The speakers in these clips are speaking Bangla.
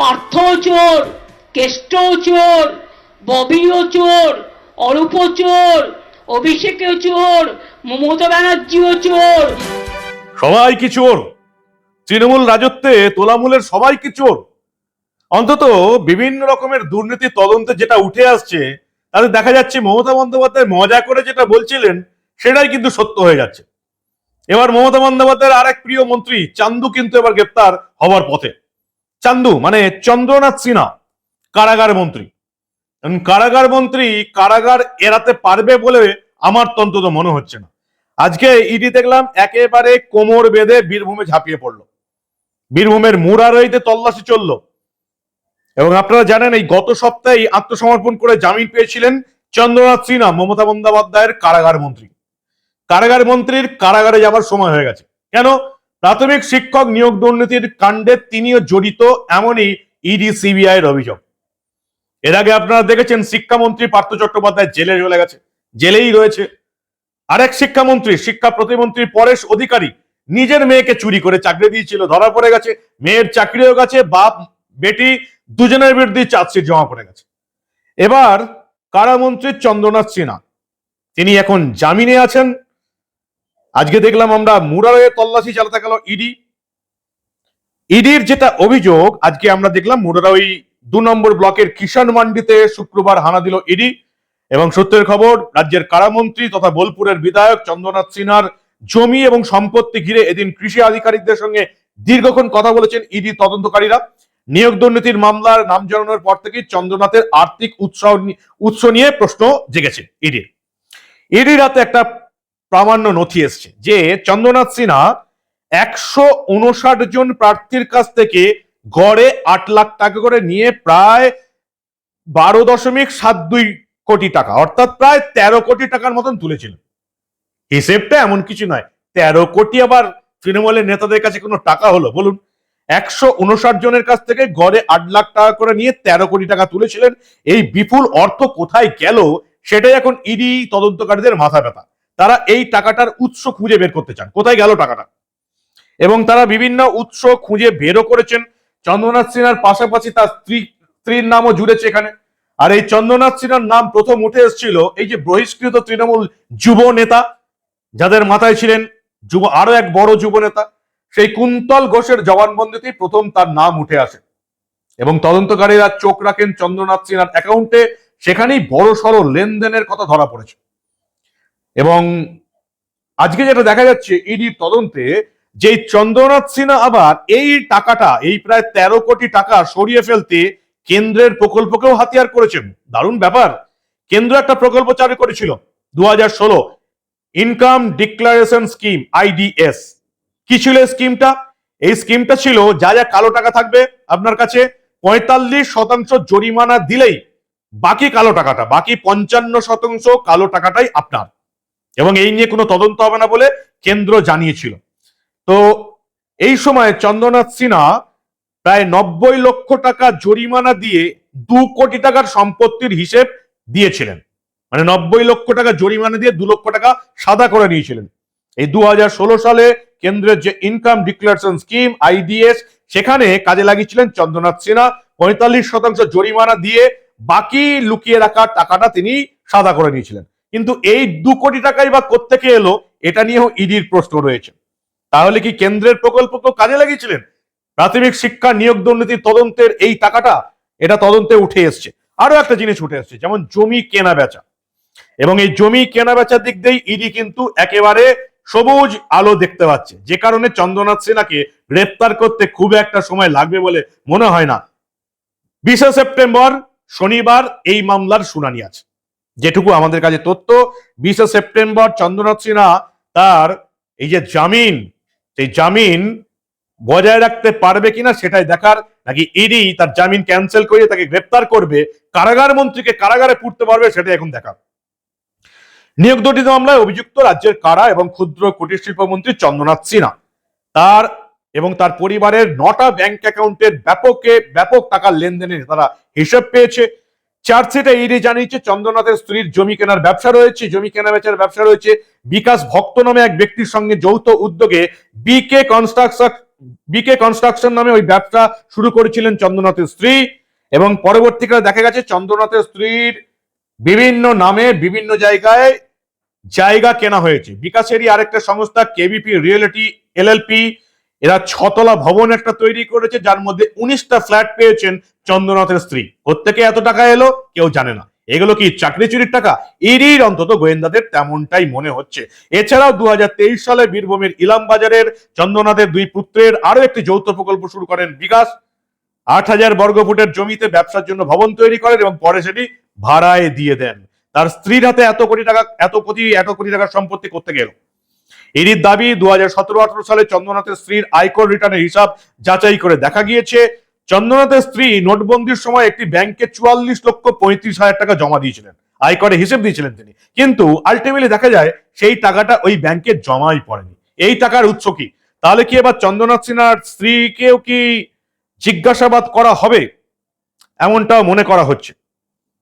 পার্থও চোর, কেষ্টও চোর, ববিও চোর অরূপ চোর, অভিষেকেও চোর, মমতা ব্যানার্জিও চোর। সবাই কি চোর? তৃণমূল রাজত্বে তোলামূলের সবাই কি চোর? অন্তত বিভিন্ন রকমের দুর্নীতি তদন্তে যেটা উঠে আসছে, তাতে দেখা যাচ্ছে মমতা বন্দ্যোপাধ্যায় মজা করে যেটা বলছিলেন, সেটাই কিন্তু সত্য হয়ে যাচ্ছে। এবার মমতা বন্দ্যোপাধ্যায়ের আরেক প্রিয় মন্ত্রী চান্দু কিন্তু এবার গ্রেপ্তার হওয়ার পথে। চান্দু মানে চন্দ্রনাথ সিনহা, কারাগার মন্ত্রী। কারাগার মন্ত্রী কারাগার এড়াতে পারবে বলে আমার তো মনে হচ্ছে না। আজকে ইডি দেখলাম, একেবারে কোমর বেঁধে বীরভূমে ঝাঁপিয়ে পড়ল। বীরভূমের মুরারইতে তল্লাশি চলল। এবং আপনারা জানেন, এই গত সপ্তাহে আত্মসমর্পণ করে জামিন পেয়েছিলেন চন্দ্রনাথ সিনহা, মমতা বন্দ্যোপাধ্যায়ের কারাগার মন্ত্রী। কারাগার মন্ত্রীর কারাগারে যাবার সময় হয়ে গেছে। কেন? প্রাথমিক শিক্ষক নিয়োগ দুর্নীতির কাণ্ডে তিনিও জড়িত এমনই ইডি সিবিআই এর অভিযোগ। এর আগে আপনারা দেখেছেন, শিক্ষামন্ত্রী পার্থ চট্টোপাধ্যায় জেলে চলে গেছে, জেলেই রয়েছে। আরেক শিক্ষামন্ত্রী, শিক্ষা প্রতিমন্ত্রী পরেশ অধিকারী নিজের মেয়েকে চুরি করে চাকরি দিয়েছিল, ধরা পড়ে গেছে। মেয়ের চাকরিও গেছে, বাপ, বেটি দুজনের বিরুদ্ধে চার্জশিট জমা পড়ে গেছে। এবার কারামন্ত্রী চন্দ্রনাথ সিনহা, তিনি এখন জামিনে আছেন। আজকে দেখলাম আমরা মুরারয়ে তল্লাশি চালাতে গেল ইডি। ইডির যেটা অভিযোগ, আজকে আমরা দেখলাম মুরারা মুরারই দু নম্বর ব্লকের কিষাণ মান্ডিতে শুক্রবার হানা দিল ইডি। এবং সত্যের খবর, রাজ্যের কারামন্ত্রী তথা বোলপুরের বিধায়ক চন্দ্রনাথ সিনহার জমি এবং সম্পত্তি ঘিরে এদিন কৃষি আধিকারিকদের সঙ্গে দীর্ঘক্ষণ কথা বলেছেন ইডি তদন্তকারীরা। নিয়োগ দুর্নীতির মামলার নাম জানানোর পর থেকে চন্দ্রনাথের আর্থিক উৎসাহ উৎস নিয়ে প্রশ্ন জেগেছে ইডির। ইডির রাতে একটা প্রামাণ্য নথি এসছে যে চন্দ্রনাথ সিনহা একশো উনষাট জন প্রার্থীর কাছ থেকে গড়ে আট লাখ টাকা করে নিয়ে প্রায় বারো দশমিক সাত দুই কোটি টাকা, অর্থাৎ প্রায় তেরো কোটি টাকার মতন তুলেছিল। হিসেবটা এমন কিছু নয়, তেরো কোটি আবার তৃণমূলের নেতাদের কাছে কোনো টাকা হলো? বলুন, একশো উনষাট জনের কাছ থেকে গড়ে আট লাখ টাকা করে নিয়ে তেরো কোটি টাকা তুলেছিলেন, এই বিপুল অর্থ কোথায় গেল, সেটাই এখন ইডি তদন্তকারীদের মাথা ব্যথা। তারা এই টাকাটার উৎস খুঁজে বের করতে চান। কোথায় গেল টাকাটা? এবং তারা বিভিন্ন উৎস খুঁজে বেরও করেছেন। চন্দ্রনাথ সিনহার পাশাপাশি তার স্ত্রী, স্ত্রীর নামও জুড়েছে এখানে। আর এই চন্দ্রনাথ সিনহার নাম প্রথম উঠে এসেছিল এই যে বহিষ্কৃত তৃণমূল যুব নেতা, যাদের মাথায় ছিলেন যুব আরও এক বড় যুব নেতা, সেই কুন্তল ঘোষের জবানবন্দিতেই প্রথম তার নাম উঠে আসে। এবং তদন্তকারীরা চোখ রাখেন চন্দ্রনাথ সিনহার অ্যাকাউন্টে। সেখানেই বড় সড় লেনদেনের কথা ধরা পড়েছে। এবং আজকে যেটা দেখা যাচ্ছে ইডির তদন্তে যে চন্দ্রনাথ সিনহা আবার এই টাকাটা, এই প্রায় তেরো কোটি টাকা সরিয়ে ফেলতে কেন্দ্রের প্রকল্পকেও হাতিয়ার করেছেন। দারুণ ব্যাপার। কেন্দ্র একটা প্রকল্প চালু করেছিল দু হাজার ষোলো ইনকাম ডিক্লারেশন স্কিম আইডিএস কি ছিল স্কিমটা এই স্কিমটা ছিল, যা যা কালো টাকা থাকবে আপনার কাছে, পঁয়তাল্লিশ শতাংশ জরিমানা দিলেই বাকি কালো টাকাটা, বাকি পঞ্চান্ন শতাংশ কালো টাকাটাই আপনার। এবং এই নিয়ে কোনো তদন্ত হবে না বলে কেন্দ্র জানিয়েছিল। তো এই সময় চন্দ্রনাথ সিনহা প্রায় নব্বই লক্ষ টাকা জরিমানা দিয়ে দু কোটি টাকার সম্পত্তির হিসেব দিয়েছিলেন। মানে নব্বই লক্ষ টাকা জরিমানা দিয়ে দু লক্ষ টাকা সাদা করে নিয়েছিলেন। এই দু হাজার ষোলো সালে কেন্দ্রের যে ইনকাম ডিক্লারেশন স্কিম আইডিএস সেখানে কাজে লাগিয়েছিলেন চন্দ্রনাথ সিনহা। পঁয়তাল্লিশ শতাংশ জরিমানা দিয়ে বাকি লুকিয়ে রাখা টাকাটা তিনি সাদা করে নিয়েছিলেন। কিন্তু এই দু কোটি টাকাই বা কোত্থেকে এলো, এটা নিয়েও ইডির প্রশ্ন রয়েছে। তাহলে কি কেন্দ্রের প্রকল্পকেও কাজে লাগিয়েছিলেন? প্রাথমিক শিক্ষা নিয়োগ দুর্নীতির তদন্তের এই টাকাটা, এটা তদন্তে উঠে এসছে। আরও একটা জিনিস উঠে এসছে, যেমন জমি কেনা বেচা। এবং এই জমি কেনা বেচার দিক দিয়েই ইডি কিন্তু একেবারে সবুজ আলো দেখতে পাচ্ছে। যে কারণে চন্দ্রনাথ সিনহাকে গ্রেপ্তার করতে খুব একটা সময় লাগবে বলে মনে হয় না। বিশে সেপ্টেম্বর, শনিবার এই মামলার শুনানি আছে। যেটুকু আমাদের কাছে তথ্য, বিশে সেপ্টেম্বর চন্দ্রনাথ সিনহা তার এই যে জামিন, সেই জামিন বজায় রাখতে পারবে কিনা সেটাই দেখার নাকি ইডি তার জামিন ক্যান্সেল করে তাকে গ্রেপ্তার করবে, কারাগার মন্ত্রীকে কারাগারে পুড়তে পারবে সেটা এখন দেখার। নিয়োগ দুর্নীতি মামলায় অভিযুক্ত রাজ্যের কারা এবং ক্ষুদ্র কুটির শিল্প মন্ত্রী চন্দ্রনাথ সিনহা, তার এবং তার পরিবারের নটা ব্যাংক অ্যাকাউন্টের ব্যাপকে ব্যাপক টাকার লেনদেনের তারা হিসেব পেয়েছে। চার্জশিটে ইডি জানিয়েছে চন্দ্রনাথের স্ত্রীর জমি কেনার ব্যবসা রয়েছে, জমি কেনা বেচার ব্যবসা রয়েছে। বিকাশ ভক্ত নামে এক ব্যক্তির সঙ্গে যৌথ উদ্যোগে বিকে কনস্ট্রাকশন বিকে কনস্ট্রাকশন নামে ওই ব্যবসা শুরু করেছিলেন চন্দ্রনাথের স্ত্রী এবং পরবর্তীকালে দেখা গেছে চন্দ্রনাথের স্ত্রীর বিভিন্ন নামে বিভিন্ন জায়গায় জায়গা কেনা হয়েছে। বিকাশেরই আরেকটা সংস্থা কেবিপি রিয়েলিটি এলএলপি এরা ছতলা ভবন একটা তৈরি করেছে, যার মধ্যে উনিশটা ফ্ল্যাট পেয়েছেন চন্দ্রনাথের স্ত্রী। প্রত্যেকে এত টাকা এলো, কেউ জানে না। এগুলো কি চাকরি চুরির টাকা? এরই অন্তত গোয়েন্দাদের তেমনটাই মনে হচ্ছে। এছাড়াও দু হাজার তেইশ সালে বীরভূমের ইলাম বাজারের চন্দ্রনাথের দুই পুত্রের আরও একটি যৌথ প্রকল্প শুরু করেন বিকাশ। আট হাজার বর্গফুটের জমিতে ব্যবসার জন্য ভবন তৈরি করেন এবং পরে সেটি ভাড়ায় দিয়ে দেন। তার স্ত্রীর হাতে এত কোটি টাকা, এত কোটি এত কোটি টাকার সম্পত্তি করতে গেল এরই দাবি দু হাজার সতেরো আঠারো সালে চন্দ্রনাথের স্ত্রীর আয়কর রিটার্নের হিসাব যাচাই করে দেখা গিয়েছে। চন্দ্রনাথের স্ত্রী নোটবন্দির সময় একটি ব্যাংকে চুয়াল্লিশ লক্ষ পঁয়ত্রিশ হাজার টাকা জমা দিয়েছিলেন। আয়করে হিসেব দিয়েছিলেন তিনি। কিন্তু আলটিমেটলি দেখা যায়, সেই টাকাটা ওই ব্যাংকে জমাই পড়েনি। এই টাকার উৎস কি? তাহলে কি এবার চন্দ্রনাথ সিনহার স্ত্রীকেও কি জিজ্ঞাসাবাদ করা হবে? এমনটাও মনে করা হচ্ছে।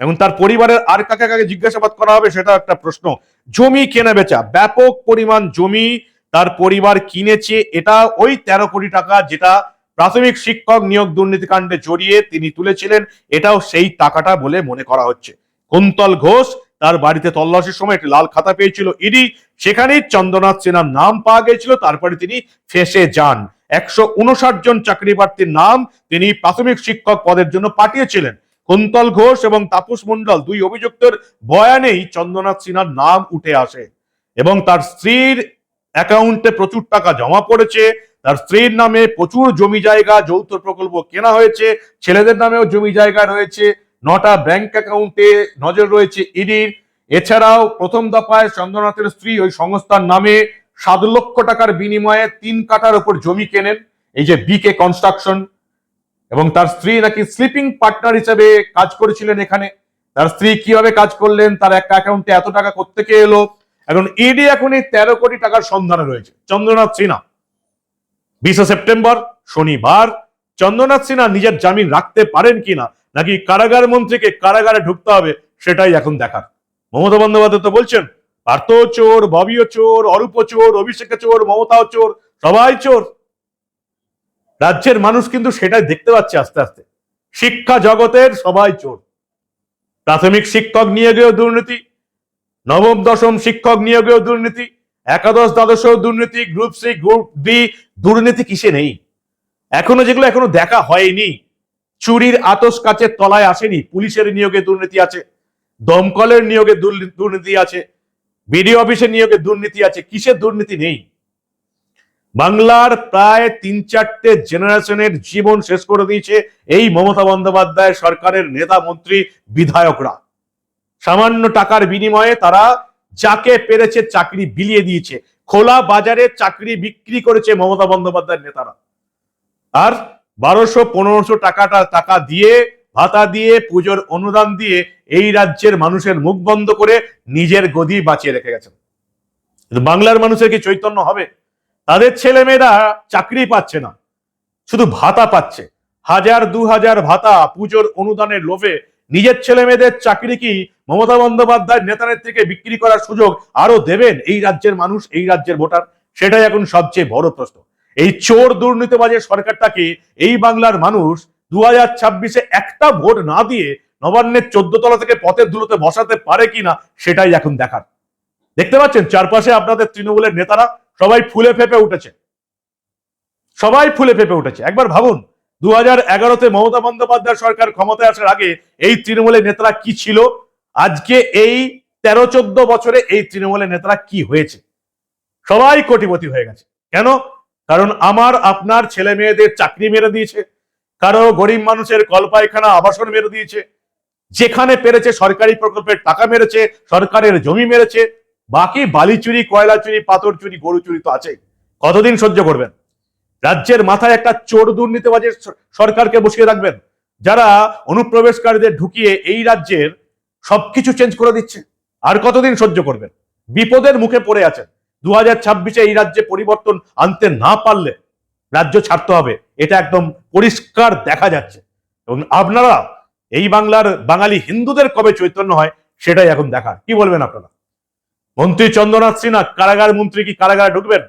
এবং তার পরিবারের আর কাকে কাকে জিজ্ঞাসাবাদ করা হবে সেটা একটা প্রশ্ন। জমি কেনা বেচা, ব্যাপক পরিমাণ জমি তার পরিবার কিনেছে, এটা ওই তেরো কোটি টাকা যেটা প্রাথমিক শিক্ষক নিয়োগ দুর্নীতিকাণ্ডে জড়িয়ে তিনি তুলেছিলেন, এটাও সেই টাকাটা বলে মনে করা হচ্ছে। কুন্তল ঘোষ তার বাড়িতে তল্লাশির সময় একটি লাল খাতা পেয়েছিল ইডি, সেখানেই চন্দ্রনাথ সিনহার নাম পাওয়া গেছিল, তারপরে তিনি ফেসে যান। একশো উনষাট জন চাকরি প্রার্থীর নাম তিনি প্রাথমিক শিক্ষক পদের জন্য পাঠিয়েছিলেন। কুন্তল ঘোষ এবং তাপস মন্ডল দুই অভিযুক্তের বয়ানেই চন্দ্রনাথ সিনহার নাম উঠে আসে এবং তার স্ত্রীর অ্যাকাউন্টে প্রচুর টাকা জমা পড়েছে, তার স্ত্রীর নামে প্রচুর জমি জায়গা, যৌথ প্রকল্প কেনা হয়েছে, ছেলেদের নামেও জমি জায়গা রয়েছে, নটা ব্যাংক অ্যাকাউন্টে নজর রয়েছে ইডির। এছাড়াও প্রথম দফায় চন্দ্রনাথের স্ত্রী ওই সংস্থার নামে সাত লক্ষ টাকার বিনিময়ে তিন কাটার উপর জমি কেনেন, এই যে বিকে কনস্ট্রাকশন এবং তার স্ত্রী নাকি স্লিপিং পার্টনার হিসেবে কাজ করেছিলেন এখানে। তার স্ত্রী কীভাবে কাজ করলেন, তার একটা অ্যাকাউন্টে এত টাকা কোত্থেকে এলো? এখন ইডি এখন এই তেরো কোটি টাকার সন্ধানে রয়েছে। চন্দ্রনাথ সিনহা, বিশে সেপ্টেম্বর, শনিবার। চন্দ্রনাথ সিনহা নিজের জামিন রাখতে পারেন কিনা, নাকি কারাগার মন্ত্রীকে কারাগারে ঢুকতে হবে, সেটাই এখন দেখার। মমতা বন্দ্যোপাধ্যায় তো বলছেন, পার্থ চোর ববিও চোর, অরূপ চোর, অভিষেকে চোর, মমতাও চোর, সবাই চোর। রাজ্যের মানুষ কিন্তু সেটাই দেখতে পাচ্ছে আস্তে আস্তে। শিক্ষা জগতের সবাই চোর। প্রাথমিক শিক্ষক নিয়োগেও দুর্নীতি, নবম, দশম শিক্ষক নিয়োগেও দুর্নীতি, একাদশ, দ্বাদশেও দুর্নীতি, গ্রুপ সি, গ্রুপ ডি, দুর্নীতি কিসে নেই? এখনও যেগুলো এখনও দেখা হয়নি, চুরির আতস কাচের তলায় আসেনি, পুলিশের নিয়োগে দুর্নীতি আছে, দমকলের নিয়োগে দুর্নীতি আছে, বিডিও অফিসের নিয়োগে দুর্নীতি আছে, কিসের দুর্নীতি নেই? বাংলার প্রায় তিন চারটে জেনারেশনের জীবন শেষ করে দিয়েছে এই মমতা বন্দ্যোপাধ্যায় সরকারের নেতা মন্ত্রী বিধায়করা। সামান্য টাকার বিনিময়ে তারা যাকে পেরেছে চাকরি বিলিয়ে দিয়েছে। খোলা বাজারে চাকরি বিক্রি করেছে মমতা বন্দ্যোপাধ্যায়ের নেতারা। আর বারোশো পনেরোশো টাকাটা টাকা দিয়ে, ভাতা দিয়ে, পুজোর অনুদান দিয়ে এই রাজ্যের মানুষের মুখ বন্ধ করে নিজের গদি বাঁচিয়ে রেখে গেছেন। বাংলার মানুষের কি চৈতন্য হবে? তাদের ছেলেমেয়েরা চাকরি পাচ্ছে না, শুধু ভাতা পাচ্ছে। হাজার দু হাজার ভাতা পুজোর অনুদানের লোভে নিজের ছেলে মেয়েদের চাকরি কি মমতা বন্দ্যোপাধ্যায় নেতা নেত্রীকে বিক্রি করার সুযোগ আরও দেবেন এই রাজ্যের মানুষ, এই রাজ্যের ভোটার? সেটাই এখন সবচেয়ে বড় প্রশ্ন। এই চোর দুর্নীতিবাজের সরকারটাকে এই বাংলার মানুষ দু হাজার ছাব্বিশে একটা ভোট না দিয়ে নবান্নের চোদ্দ তলা থেকে পথের ধুলোতে বসাতে পারে কিনা সেটাই এখন দেখার। দেখতে পাচ্ছেন, চারপাশে আপনাদের তৃণমূলের নেতারা সবাই ফুলে ফেপে উঠেছে। সবাই ফুলে ফেপে উঠেছে। একবার ভাবুন দু হাজার এগারোতে মমতা বন্দ্যোপাধ্যায় সরকার ক্ষমতায় আসার আগে এই তৃণমূলের নেতারা কি ছিল? আজকে এই তেরো চোদ্দ বছরে এই তৃণমূলের নেতারা কি হয়েছে? সবাই কোটিপতি হয়ে গেছে। কেন? কারণ আমার, আপনার ছেলে মেয়েদের চাকরি মেরে দিয়েছে। কারও গরিব মানুষের কলপায়খানা, আবাসন মেরে দিয়েছে। যেখানে পেরেছে সরকারি প্রকল্পের টাকা মেরেছে, সরকারের জমি মেরেছে। বাকি বালি চুরি, কয়লা চুরি, পাথর চুরি, গরু চুরি তো আছে কতদিন সহ্য করবেন? রাজ্যের মাথায় একটা চোর দুর্নীতিবাজের সরকারকে বসিয়ে রাখবেন, যারা অনুপ্রবেশকারীদের ঢুকিয়ে এই রাজ্যের সবকিছু চেঞ্জ করে দিচ্ছে। আর কতদিন সহ্য করবেন? বিপদের মুখে পড়ে আছেন। দু হাজার এই রাজ্যে পরিবর্তন আনতে না পারলে রাজ্য ছাড়তে হবে। এটা একদম পরিষ্কার দেখা যাচ্ছে। এবং আপনারা এই বাংলার বাঙালি হিন্দুদের কবে চৈতন্য হয়, সেটাই এখন দেখার। কি বলবেন আপনারা? মন্ত্রী চন্দ্রনাথ সিনহা কারাগার মন্ত্রী কি কারাগারে ঢুকবেন?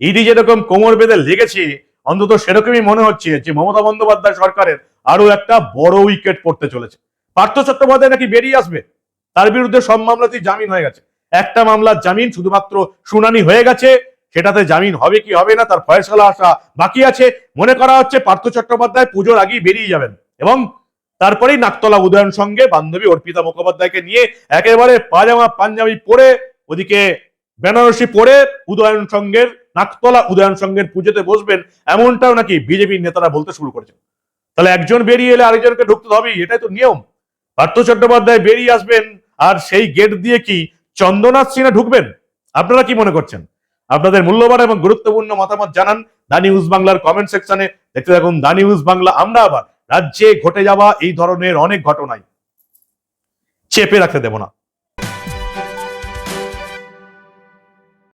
ইডি যেরকম কোমর বেঁধে লেগেছে, অন্তত সেরকমই মনে হচ্ছে যে মমতা বন্দ্যোপাধ্যায় সরকারের আরও একটা বড় উইকেট পড়তে চলেছে। পার্থ চট্টোপাধ্যায় নাকি বেরিয়ে আসবে? তার বিরুদ্ধে সব মামলাতেই জামিন হয়ে গেছে। একটা মামলার জামিন, শুধুমাত্র শুনানি হয়ে গেছে, সেটাতে জামিন হবে কি হবে না, তার ফয়সলা আসা বাকি আছে। মনে করা হচ্ছে পার্থ চট্টোপাধ্যায় পুজোর আগেই বেরিয়ে যাবেন এবং তারপরেই নাকতলা উদয়ন সঙ্গে বান্ধবী অর্পিতা মুখোপাধ্যায়কে নিয়ে একেবারে পাজামা পাঞ্জাবি পরে ওদিকে বেনারসি পরে উদয়ন সঙ্গের নাকতলা উদয়ন সঙ্গের পুজোতে বসবেন, এমনটাও নাকি বিজেপির নেতারা বলতে শুরু করেছেন। তাহলে একজন বেরিয়ে এলে আরেকজনকে ঢুকতে হবেই, এটাই তো নিয়ম। পার্থ চট্টোপাধ্যায় বেরিয়ে আসবেন, আর সেই গেট দিয়ে কি চন্দ্রনাথ সিনহা ঢুকবেন? আপনারা কি মনে করছেন? আপনাদের মূল্যবান এবং গুরুত্বপূর্ণ মতামত জানান দা নিউজ বাংলার কমেন্ট সেকশনে। দেখতে থাকুন দা নিউজ বাংলা, আমরা আবার রাজ্যে ঘটে যাওয়া এই ধরনের অনেক ঘটনায় চেপে রাখতে দেব না।